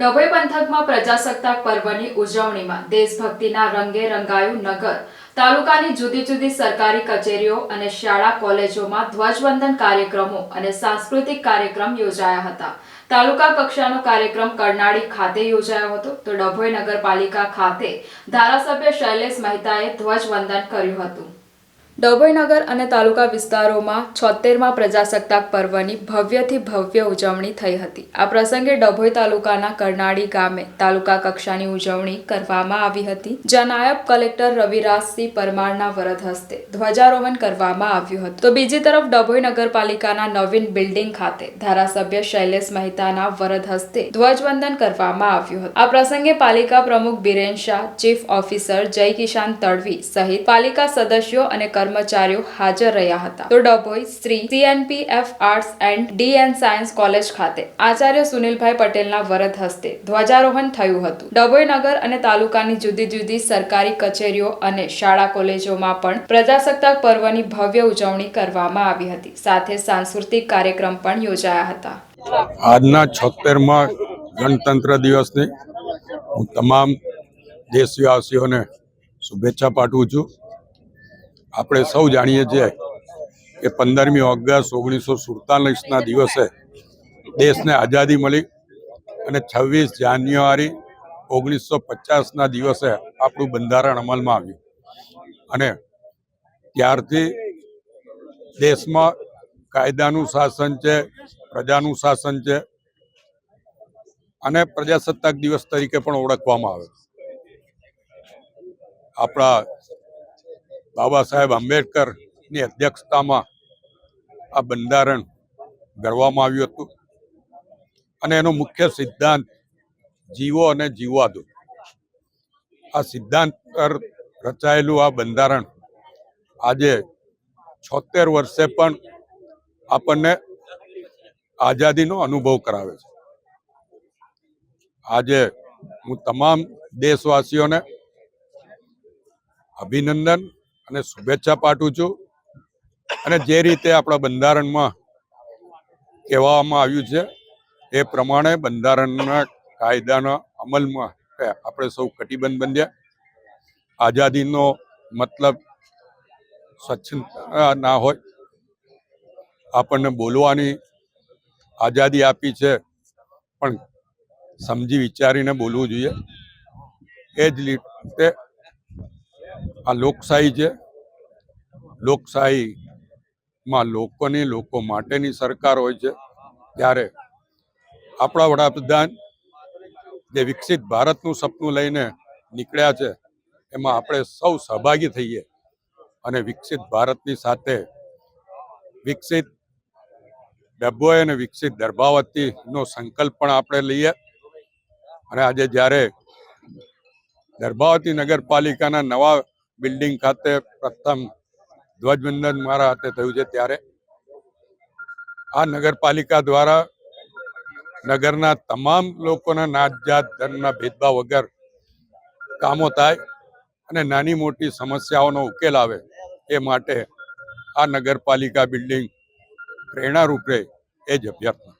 ડભોઈ પંથકમાં પ્રજાસત્તાક પર્વની ઉજવણીમાં દેશભક્તિના રંગે રંગાયું નગર. તાલુકાની જુદી જુદી સરકારી કચેરીઓ અને શાળા કોલેજોમાં ધ્વજવંદન કાર્યક્રમો અને સાંસ્કૃતિક કાર્યક્રમ યોજાયા હતા. તાલુકા કક્ષાનો કાર્યક્રમ કરનાળી ખાતે યોજાયો હતો. તો ડભોઈ નગરપાલિકા ખાતે ધારાસભ્ય શૈલેષ મહેતાએ ધ્વજવંદન કર્યું હતું. ડભોઈ નગર અને તાલુકા વિસ્તારોમાં છોતેરમાં પ્રજાસત્તાક પર્વની ભવ્યથી ભવ્ય ઉજવણી થઈ હતી. આ પ્રસંગે ડભોઈ તાલુકાના કરનાળી ગામે તાલુકા કક્ષાની ઉજવણી કરવામાં આવી હતી, જ્યાં નાયબ કલેક્ટર રવિરાજસિંહ પરમારના વરદ હસ્તે ધ્વજારોહણ કરવામાં આવ્યું હતું. તો બીજી તરફ ડભોઈ નગરપાલિકાના નવીન બિલ્ડિંગ ખાતે ધારાસભ્ય શૈલેષ મહેતાના વરદ હસ્તે ધ્વજવંદન કરવામાં આવ્યું હતું. આ પ્રસંગે પાલિકા પ્રમુખ બિરેન શાહ, ચીફ ઓફિસર જય કિશાન તડવી સહિત પાલિકા સદસ્યો અને કર્મચારીઓ હાજર રહ્યા હતા. તો Dabhoi Shri CNPF arts and DN science college ખાતે આચાર્ય સુનિલભાઈ પટેલના વરદ હસ્તે ધ્વજારોહણ થયું હતું. ડભોઈ નગર અને તાલુકાની જુદી જુદી સરકારી કચેરીઓ અને શાળા કોલેજોમાં પણ પ્રજાસત્તાક પર્વની ભવ્ય ઉજવણી કરવામાં આવી હતી. સાથે સાંસ્કૃતિક કાર્યક્રમ પણ યોજાયા હતા. આજના છોતેરમાં ગણતંત્ર દિવસની હું તમામ દેશવાસીઓને શુભેચ્છા પાઠવું છું. આપણે સૌ જાણીએ છીએ કે પંદરમી ઓગસ્ટ ઓગણીસો સુડતાલીસના દિવસે દેશને આઝાદી મળી અને છવ્વીસ જાન્યુઆરી ઓગણીસો પચાસના દિવસે આપણું બંધારણ અમલમાં આવ્યું. અને ત્યારથી દેશમાં કાયદાનું શાસન છે, પ્રજાનું શાસન છે અને પ્રજાસત્તાક દિવસ તરીકે પણ ઓળખવામાં આવે. આપણા બાબા સાહેબ આંબેડકરની અધ્યક્ષતામાં આ બંધારણ ઘડવામાં આવ્યું હતું. અને એનો મુખ્ય સિદ્ધાંત જીવો અને જીવવાદો આ સિદ્ધાંત પર રચાયેલું આ બંધારણ આજે છોતેર વર્ષે પણ આપણને આઝાદીનો અનુભવ કરાવે છે. આજે હું તમામ દેશવાસીઓને અભિનંદન અને શુભેચ્છા પાઠવું છું. અને જે રીતે આપણા બંધારણમાં કહેવામાં આવ્યું છે, એ પ્રમાણે બંધારણના કાયદાના અમલમાં આપણે સૌ કટિબંધ બંધ્યા આઝાદીનો મતલબ સ્વચ્છતા ના હોય. આપણને બોલવાની આઝાદી આપી છે, પણ સમજી વિચારીને બોલવું જોઈએ. એ જ રીતે આ લોકશાહી છે. લોકશાહીમાં લોકોની, લોકો માટેની સરકાર હોય છે. ત્યારે આપણા વડાપ્રધાન જે વિકસિત ભારતનું સપનું લઈને નીકળ્યા છે, એમાં આપણે સૌ સહભાગી થઈએ અને વિકસિત ભારતની સાથે વિકસિત ડબ્બોએ અને વિકસિત દર્ભાવતીનો સંકલ્પ પણ આપણે લઈએ. અને આજે જ્યારે દર્ભાવતી નગરપાલિકાના નવા બિલ્ડિંગ ખાતે પ્રથમ ધ્વજવંદન મારા હાથે થયું છે ત્યારે. આ નગરપાલિકા દ્વારા નગરના તમામ લોકોના નાત જાત, ધર્મના ભેદભાવ વગર કામો થાય અને નાની મોટી સમસ્યાઓનો ઉકેલ આવે એ માટે આ નગરપાલિકા બિલ્ડિંગ પ્રેરણારૂપે એ જ અભ્યર્થના